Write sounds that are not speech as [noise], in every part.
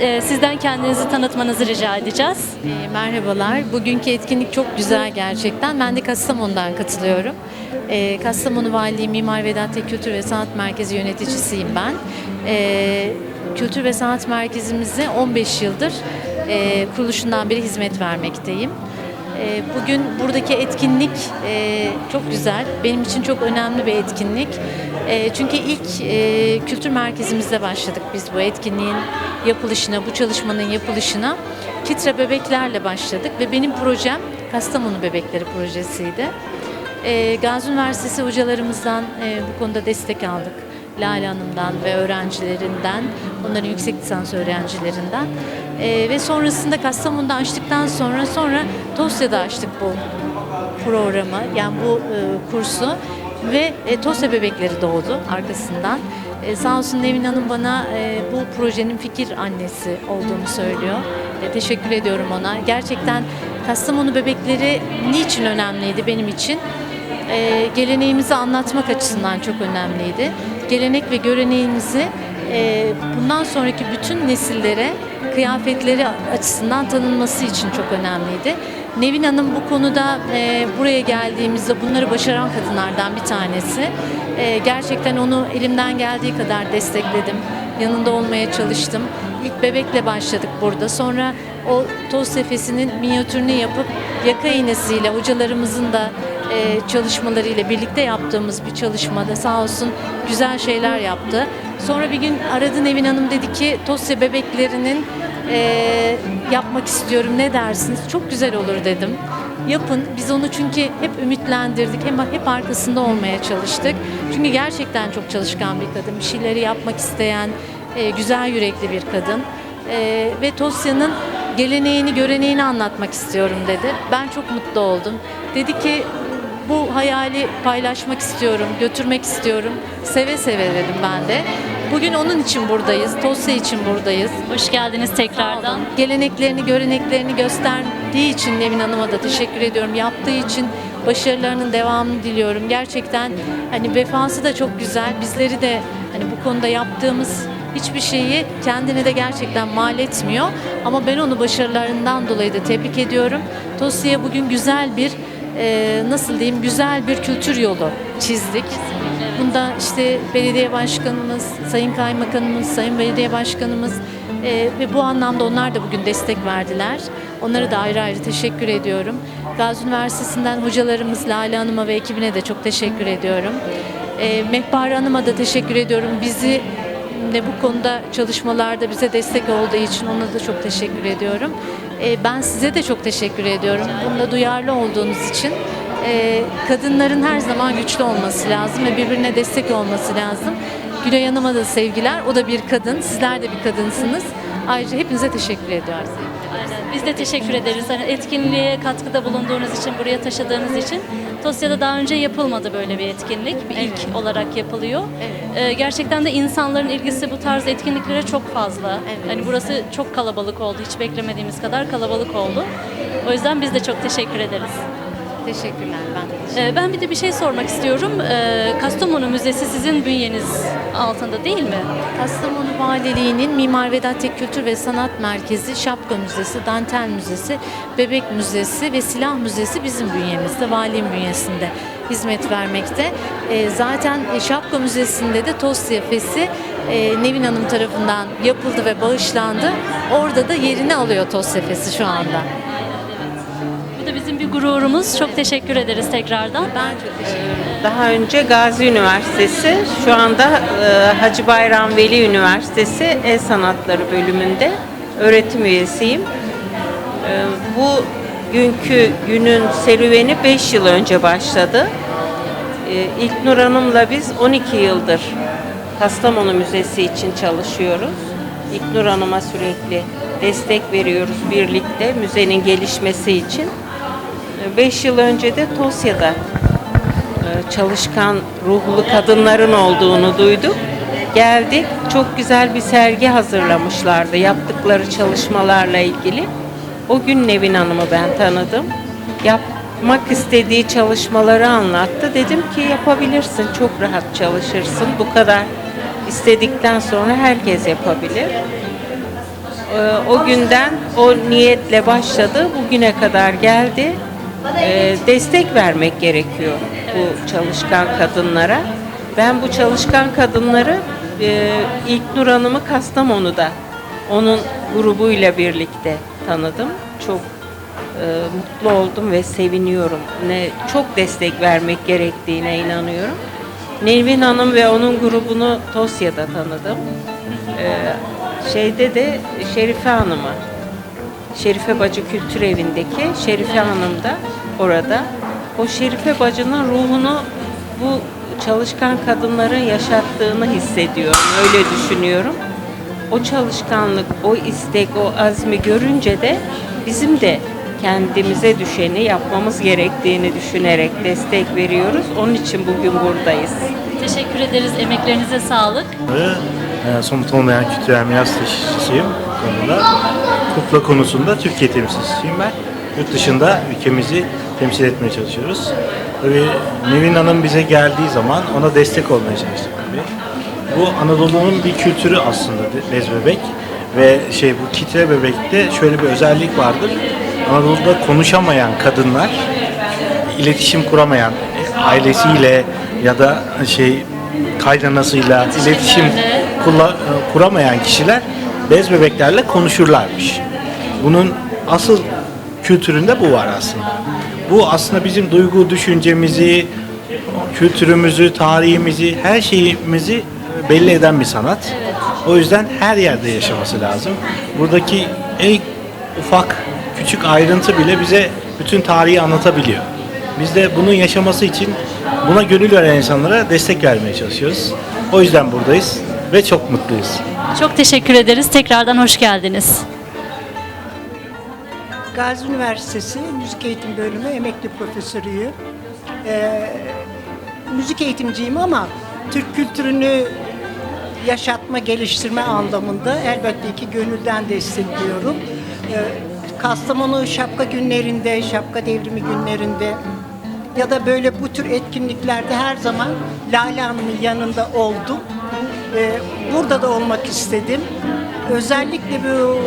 E, sizden kendinizi tanıtmanızı rica edeceğiz. E, Merhabalar. Bugünkü etkinlik çok güzel gerçekten. Ben de Kastamonu'dan katılıyorum. E, Kastamonu Valiliği Mimar Vedat Tek Kültür ve Sanat Merkezi yöneticisiyim ben. E, Kültür ve Sanat Merkezimize 15 yıldır e, kuruluşundan beri hizmet vermekteyim. Bugün buradaki etkinlik e, çok güzel. Benim için çok önemli bir etkinlik. E, Çünkü ilk e, kültür merkezimizde başladık biz bu etkinliğin yapılışına, bu çalışmanın yapılışına. Kitre bebeklerle başladık ve benim projem Kastamonu Bebekleri projesiydi. E, Gazi Üniversitesi hocalarımızdan e, bu konuda destek aldık. Lale Hanım'dan ve öğrencilerinden, onların yüksek lisans öğrencilerinden. E, ve sonrasında Kastamonu'da açtıktan sonra sonra Tosya'da açtık bu programı, yani bu e, kursu ve e, Tosya bebekleri doğdu arkasından. E, sağ olsun Nevin Hanım bana e, bu projenin fikir annesi olduğunu söylüyor. E, teşekkür ediyorum ona. Gerçekten Kastamonu bebekleri niçin önemliydi benim için? E, geleneğimizi anlatmak açısından çok önemliydi. Gelenek ve göreneğimizi e, bundan sonraki bütün nesillere kıyafetleri açısından tanınması için çok önemliydi. Nevin Hanım bu konuda e, buraya geldiğimizde bunları başaran kadınlardan bir tanesi. E, gerçekten onu elimden geldiği kadar destekledim. Yanında olmaya çalıştım. İlk bebekle başladık burada. Sonra o toz sefesinin minyatürünü yapıp yaka iğnesiyle hocalarımızın da e, çalışmalarıyla birlikte yaptığımız bir çalışmada sağ olsun güzel şeyler yaptı. Sonra bir gün aradı Nevin Hanım dedi ki Tosya bebeklerinin e, yapmak istiyorum ne dersiniz? Çok güzel olur dedim. Yapın. Biz onu çünkü hep ümitlendirdik. Hem hep arkasında olmaya çalıştık. Çünkü gerçekten çok çalışkan bir kadın. Bir şeyleri yapmak isteyen, e, güzel yürekli bir kadın. E, ve Tosya'nın geleneğini, göreneğini anlatmak istiyorum dedi. Ben çok mutlu oldum. Dedi ki bu hayali paylaşmak istiyorum, götürmek istiyorum. Seve seve dedim ben de. Bugün onun için buradayız, Tosya için buradayız. Hoş geldiniz tekrardan. Geleneklerini, göreneklerini gösterdiği için Nevin Hanım'a da teşekkür ediyorum. Yaptığı için başarılarının devamını diliyorum. Gerçekten hani vefası da çok güzel. Bizleri de hani bu konuda yaptığımız hiçbir şeyi kendine de gerçekten mal etmiyor. Ama ben onu başarılarından dolayı da tebrik ediyorum. Tosya'ya bugün güzel bir e, nasıl diyeyim güzel bir kültür yolu çizdik. Bunda işte belediye başkanımız, sayın kaymakamımız, sayın belediye başkanımız e, ve bu anlamda onlar da bugün destek verdiler. Onlara da ayrı ayrı teşekkür ediyorum. Gazi Üniversitesi'nden hocalarımız Lale Hanım'a ve ekibine de çok teşekkür ediyorum. E, Mehpare Hanım'a da teşekkür ediyorum. Bizi de bu konuda çalışmalarda bize destek olduğu için ona da çok teşekkür ediyorum. E, ben size de çok teşekkür ediyorum. Bunda duyarlı olduğunuz için. E, kadınların her zaman güçlü olması lazım ve birbirine destek olması lazım. Gülay Hanım'a da sevgiler. O da bir kadın. Sizler de bir kadınsınız. Ayrıca hepinize teşekkür ediyoruz. Aynen. Biz de teşekkür ederiz. Hani etkinliğe katkıda bulunduğunuz için, buraya taşıdığınız için. Tosya'da daha önce yapılmadı böyle bir etkinlik. Bir ilk olarak yapılıyor. Ee, gerçekten de insanların ilgisi bu tarz etkinliklere çok fazla. Evet. Hani burası çok kalabalık oldu. Hiç beklemediğimiz kadar kalabalık oldu. O yüzden biz de çok teşekkür ederiz. Teşekkürler. Ben de teşekkür Ee, ben bir de bir şey sormak istiyorum. Ee, Kastamonu Müzesi sizin bünyeniz altında değil mi? Kastamonu Valiliği'nin Mimar Vedat Tek Kültür ve Sanat Merkezi, Şapka Müzesi, Dantel Müzesi, Bebek Müzesi ve Silah Müzesi bizim bünyemizde, valinin bünyesinde hizmet vermekte. Ee, zaten Şapka Müzesi'nde de Tosya Fesi e, Nevin Hanım tarafından yapıldı ve bağışlandı. Orada da yerini alıyor Tosya Fesi şu anda. Da bizim bir gururumuz. Çok teşekkür ederiz tekrardan. Ben çok teşekkür ederim. Daha önce Gazi Üniversitesi, şu anda e, Hacı Bayram Veli Üniversitesi El Sanatları bölümünde öğretim üyesiyim. E, bu günkü günün serüveni 5 yıl önce başladı. E, İlknur Hanım'la biz 12 yıldır Kastamonu Müzesi için çalışıyoruz. İlknur Hanım'a sürekli destek veriyoruz birlikte müzenin gelişmesi için. 5 yıl önce de Tosya'da e, çalışkan ruhlu kadınların olduğunu duyduk. Geldik. Çok güzel bir sergi hazırlamışlardı yaptıkları çalışmalarla ilgili. O gün Nevin Hanım'ı ben tanıdım. Yapmak istediği çalışmaları anlattı. Dedim ki yapabilirsin, çok rahat çalışırsın. Bu kadar istedikten sonra herkes yapabilir. Ee, O günden o niyetle başladı, bugüne kadar geldi. Ee, Destek vermek gerekiyor bu çalışkan kadınlara. Ben bu çalışkan kadınları e, ilk Nur Hanım'ı Kastamonu'da onun grubuyla birlikte tanıdım. Çok e, mutlu oldum ve seviniyorum. Ne çok destek vermek gerektiğine inanıyorum. Nevin Hanım ve onun grubunu Tosya'da tanıdım. E, şeyde de Şerife Hanım'ı, Şerife Bacı Kültür Evi'ndeki Şerife Hanım da orada. O Şerife Bacı'nın ruhunu bu çalışkan kadınların yaşattığını hissediyorum. Öyle düşünüyorum. O çalışkanlık, o istek, o azmi görünce de bizim de kendimize düşeni yapmamız gerektiğini düşünerek destek veriyoruz. Onun için bugün buradayız. Teşekkür ederiz. Emeklerinize sağlık. Ve e, somut olmayan kültürel miras taşıyıcısıyım bu konuda. Kukla konusunda Türkiye temsilcisiyim ben. Yurt dışında ülkemizi temsil etmeye çalışıyoruz. Tabii Nevin Hanım bize geldiği zaman ona destek olmaya çalıştık tabii. Bu Anadolu'nun bir kültürü aslında bez bebek ve şey bu kitle bebekte şöyle bir özellik vardır. Anadolu'da konuşamayan kadınlar iletişim kuramayan e, ailesiyle ya da şey kaynanasıyla iletişim kula- e, kuramayan kişiler bez bebeklerle konuşurlarmış. Bunun asıl kültüründe bu var aslında. Bu aslında bizim duygu düşüncemizi, kültürümüzü, tarihimizi, her şeyimizi belli eden bir sanat. O yüzden her yerde yaşaması lazım. Buradaki en ufak küçük ayrıntı bile bize bütün tarihi anlatabiliyor. Biz de bunun yaşaması için buna gönül veren insanlara destek vermeye çalışıyoruz. O yüzden buradayız ve çok mutluyuz. Çok teşekkür ederiz. Tekrardan hoş geldiniz. Gazi Üniversitesi Müzik Eğitim Bölümü emekli profesörüyüm. Ee, müzik eğitimciyim ama Türk kültürünü yaşatma, geliştirme anlamında elbette ki gönülden destekliyorum. Ee, Kastamonu şapka günlerinde, şapka devrimi günlerinde ya da böyle bu tür etkinliklerde her zaman Lale Hanım'ın yanında oldum. Ee, burada da olmak istedim. Özellikle bu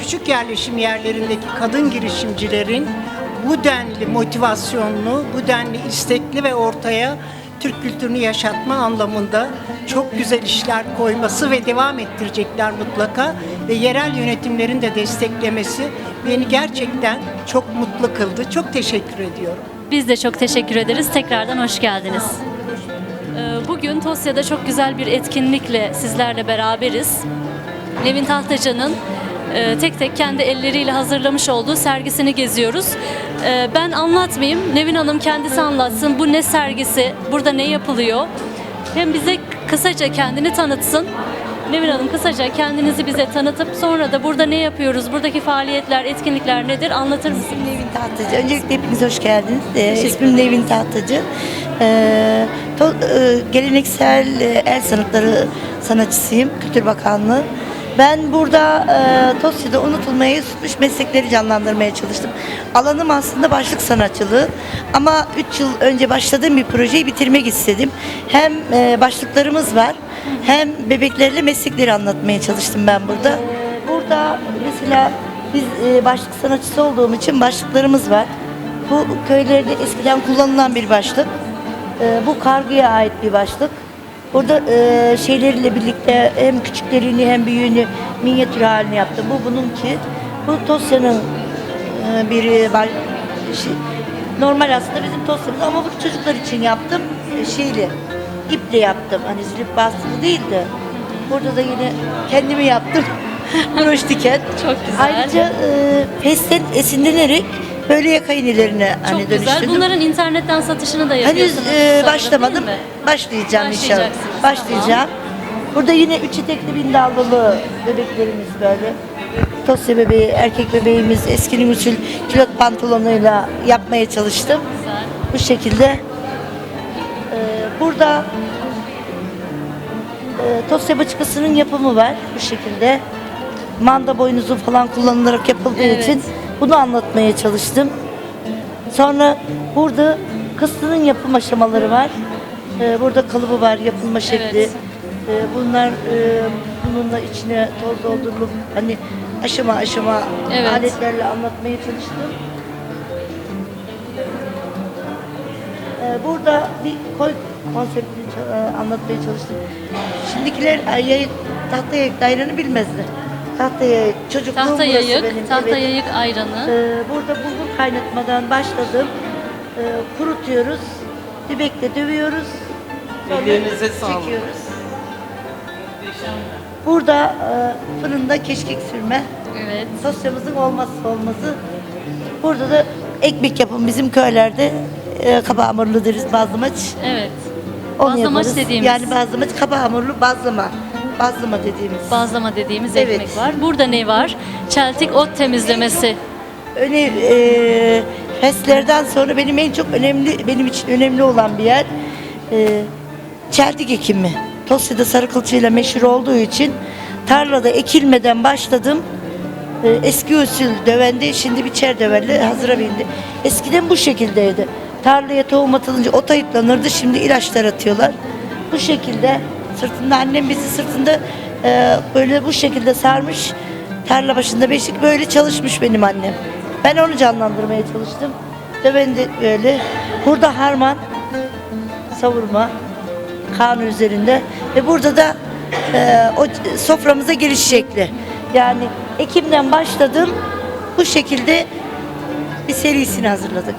küçük yerleşim yerlerindeki kadın girişimcilerin bu denli motivasyonlu, bu denli istekli ve ortaya Türk kültürünü yaşatma anlamında çok güzel işler koyması ve devam ettirecekler mutlaka ve yerel yönetimlerin de desteklemesi beni gerçekten çok mutlu kıldı. Çok teşekkür ediyorum. Biz de çok teşekkür ederiz. Tekrardan hoş geldiniz. Ee, Bugün Tosya'da çok güzel bir etkinlikle sizlerle beraberiz. Nevin Tahtacı'nın e, tek tek kendi elleriyle hazırlamış olduğu sergisini geziyoruz. Ee, Ben anlatmayayım, Nevin Hanım kendisi anlatsın. Bu ne sergisi, burada ne yapılıyor? Hem bize kısaca kendini tanıtsın. Nevin Hanım kısaca kendinizi bize tanıtıp sonra da burada ne yapıyoruz, buradaki faaliyetler, etkinlikler nedir anlatır mısınız? İsmim Nevin Tahtacı. Öncelikle hepiniz hoş geldiniz. Ee, ismim Nevin Tahtacı. Ee, to- e, geleneksel e, el sanatları sanatçısıyım. Kültür Bakanlığı. Ben burada e, Tosya'da unutulmaya tutmuş meslekleri canlandırmaya çalıştım. Alanım aslında başlık sanatçılığı. Ama 3 yıl önce başladığım bir projeyi bitirmek istedim. Hem e, başlıklarımız var hem bebeklerle meslekleri anlatmaya çalıştım ben burada. Burada mesela biz e, başlık sanatçısı olduğum için başlıklarımız var. Bu köylerde eskiden kullanılan bir başlık. E, bu kargıya ait bir başlık. Burada e, şeyleriyle birlikte hem küçüklerini hem büyüğünü minyatür haline yaptım. Bu bununki. Bu Tosya'nın e, bir şey, normal aslında bizim Tosya'mız ama bu çocuklar için yaptım. E, şeyli, iple yaptım. Hani zilip bastılı değil de. Burada da yine kendimi yaptım. [laughs] Broş diken. Çok güzel. Ayrıca e, pesten esinlenerek böyle yaka iğnelerine hani Çok güzel. Bunların internetten satışını da Henüz yapıyorsunuz. e, sanırım, başlamadım. değil mi? Başlayacağım inşallah. Başlayacaksınız, Başlayacağım. Burada yine üç etekli bindallılı bebeklerimiz böyle. Tosya bebeği, erkek bebeğimiz eskinin usul kilot pantolonuyla yapmaya çalıştım. Güzel. Bu şekilde. Ee, burada e, Tosya bıçkısının yapımı var bu şekilde. Manda boynuzu falan kullanılarak yapıldığı Evet. için bunu anlatmaya çalıştım. Sonra burada kıstının yapım aşamaları var. Ee, burada kalıbı var, yapılma şekli. Evet. Ee, bunlar e, bununla içine toz doldurulup hani aşama aşama Evet. aletlerle anlatmaya çalıştım. Ee, burada bir koy konseptini ça- e, anlatmaya çalıştım. Şimdikiler e, tahta yayık daireni bilmezler. Tahta yayık, çocukluğum Tahta burası yayık, benim. tahta evet. yayık ayranı. Ee, burada bulgur kaynatmadan başladım. Ee, kurutuyoruz, dibekle dövüyoruz. Sonra Ellerinize sağlık. çekiyoruz. Burada e, fırında keşkek sürme. Evet. Sosyamızın olmazsa olmazı. Burada da ekmek yapım bizim köylerde e, kaba hamurlu deriz bazlamaç. Evet. Onu Bazlamaç yaparız. dediğimiz. Yani bazlamaç kaba hamurlu bazlama. Bazlama dediğimiz. Bazlama dediğimiz Evet. ekmek var. Burada ne var? Çeltik ot temizlemesi. Öne, e, HES'lerden sonra benim en çok önemli, benim için önemli olan bir yer e, çeltik ekimi. Tosya'da sarı kılçıyla meşhur olduğu için tarlada ekilmeden başladım. E, eski usul dövende, şimdi biçer dövelle hazıra bindi. Eskiden bu şekildeydi. Tarlaya tohum atılınca ot ayıklanırdı, şimdi ilaçlar atıyorlar. Bu şekilde sırtında, annem bizi sırtında e, böyle bu şekilde sarmış. Tarla başında beşik böyle çalışmış benim annem. Ben onu canlandırmaya çalıştım. Dövende böyle. Burada harman, savurma, kanun üzerinde ve burada da e, o soframıza giriş şekli. Yani Ekim'den başladım. Bu şekilde bir serisini hazırladık.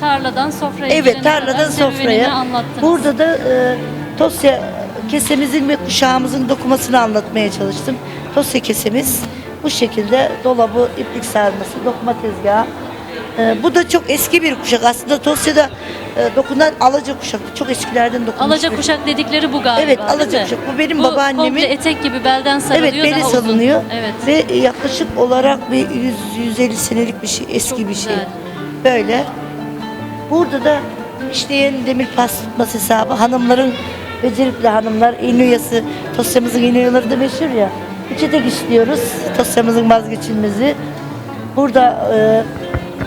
Tarladan sofraya Evet, tarladan sofraya. Burada da e, Tosya kesemizin ve kuşağımızın dokumasını anlatmaya çalıştım. Tosya kesemiz bu şekilde dolabı, iplik sarması, dokuma tezgahı. E, bu da çok eski bir kuşak. Aslında Tosya'da e, dokunan alaca kuşaktı. Çok eskilerden dokunmuş. Alaca bir- kuşak dedikleri bu galiba Evet, değil alaca mi? kuşak. Bu benim Bu babaannemin- komple etek gibi belden sarılıyor Evet, beli daha uzun. salınıyor. Evet. Ve yaklaşık olarak bir 100 150 senelik bir şey, eski Çok bir şey. güzel. Böyle. Burada da işleyen demir pas tutması hesabı hanımların becerikli hanımlar iğneyası Tosya'mızın iğneyaları da meşhur ya. İçe tek işliyoruz. Tosya'mızın vazgeçilmezi. Burada e,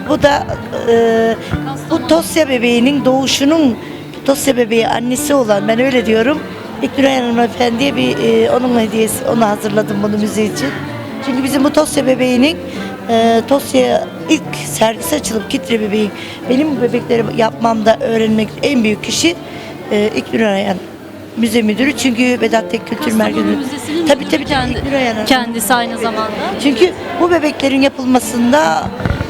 bu da e, bu Tosya bebeğinin doğuşunun Tosya bebeği annesi olan ben öyle diyorum. İknur Hanımefendi'ye bir e, onun hediyesi onu hazırladım bunu müze için. Çünkü bizim bu Tosya bebeğinin e, Tosya'ya ilk sergisi açılıp Kitre bebeğin benim bu bebekleri yapmamda öğrenmek en büyük kişi e, İknur Ayhan müze müdürü çünkü Vedat Tek Kültür Merkezi. Müzesi'nin Tabii tabii kendi, kendisi aynı zamanda. Çünkü bu bebeklerin yapılmasında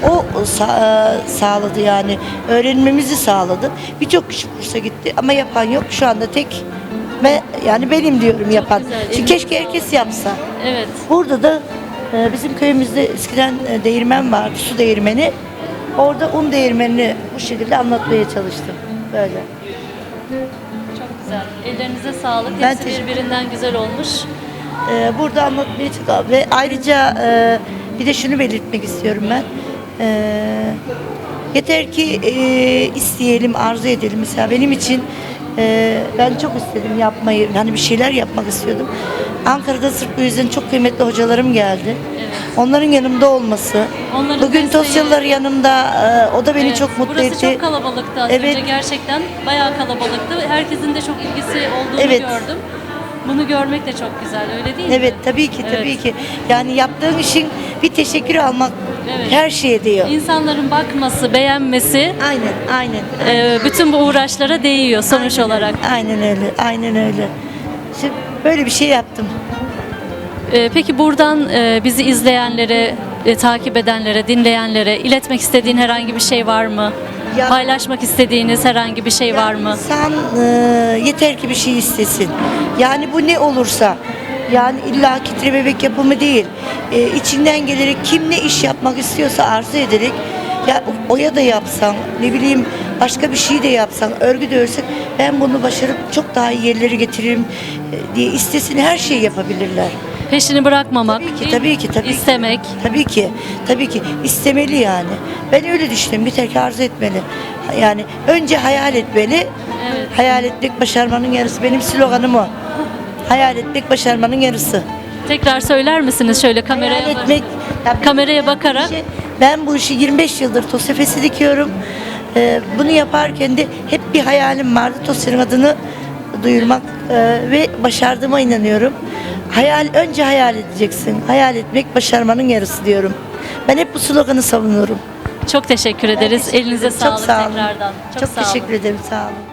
o sa- sağladı yani öğrenmemizi sağladı. Birçok kişi kursa gitti ama yapan yok. Şu anda tek ve yani benim diyorum yapan. güzel, Çünkü keşke herkes yapsa. Evet. Burada da e, bizim köyümüzde eskiden e, değirmen vardı, su değirmeni. Orada un değirmenini bu şekilde anlatmaya çalıştım. Böyle. Çok güzel. Ellerinize sağlık. Ben Hepsi teşekkür- birbirinden güzel olmuş. Ee, burada anlatmaya çalışıyorum. Ve ayrıca e, bir de şunu belirtmek istiyorum ben. Ee, yeter ki e, isteyelim, arzu edelim. Mesela benim için e, ben çok istedim yapmayı. Hani bir şeyler yapmak istiyordum. Ankara'da sırf bu yüzden çok kıymetli hocalarım geldi. Onların yanımda olması. Onların Bugün desteği- Tosyalılar yanımda. e, o da beni Evet, çok mutlu burası etti. çok kalabalıktı az Evet. önce gerçekten. Bayağı kalabalıktı. Herkesin de çok ilgisi olduğunu Evet. gördüm. Bunu görmek de çok güzel öyle değil mi? Evet tabii ki tabii Evet. ki. Yani yaptığın işin bir teşekkür almak Evet. her şeye değiyor. İnsanların bakması, beğenmesi Aynen, aynen. e, bütün bu uğraşlara değiyor sonuç olarak. Aynen öyle, aynen öyle. Şimdi böyle bir şey yaptım. E, peki buradan e, bizi izleyenlere, e, takip edenlere, dinleyenlere iletmek istediğin herhangi bir şey var mı? Ya- Paylaşmak istediğiniz herhangi bir şey var mı? İnsan e, yeter ki bir şey istesin. Yani bu ne olursa, yani illa kitre bebek yapımı değil. E, içinden gelerek kim ne iş yapmak istiyorsa arzu ederek ya oya da yapsan, ne bileyim başka bir şey de yapsan, örgü de örsek ben bunu başarıp çok daha iyi yerlere getiririm e, diye istesin her şeyi yapabilirler. Peşini bırakmamak, Tabii ki, tabii ki, tabii ki. istemek. Tabii ki, tabii ki istemeli yani. Ben öyle düşünüyorum. Bir tek arzu etmeli. Yani önce hayal etmeli. Evet. Hayal etmek başarmanın yarısı. Benim sloganım o. Hayal etmek başarmanın yarısı. Tekrar söyler misiniz şöyle kameraya hayal bak- etmek. Ya ben- kameraya bakarak bu işi- ben bu işi 25 yıldır Tosyafes'i dikiyorum. Ee, bunu yaparken de hep bir hayalim vardı. Tosya'nın adını duyurmak e, ve başardığıma inanıyorum. Hayal önce hayal edeceksin. Hayal etmek başarmanın yarısı diyorum. Ben hep bu sloganı savunuyorum. Çok teşekkür ederiz. Elinize ederim. sağlık Çok sağ olun. tekrardan. Çok, sağ olun. teşekkür ederim. Sağ olun.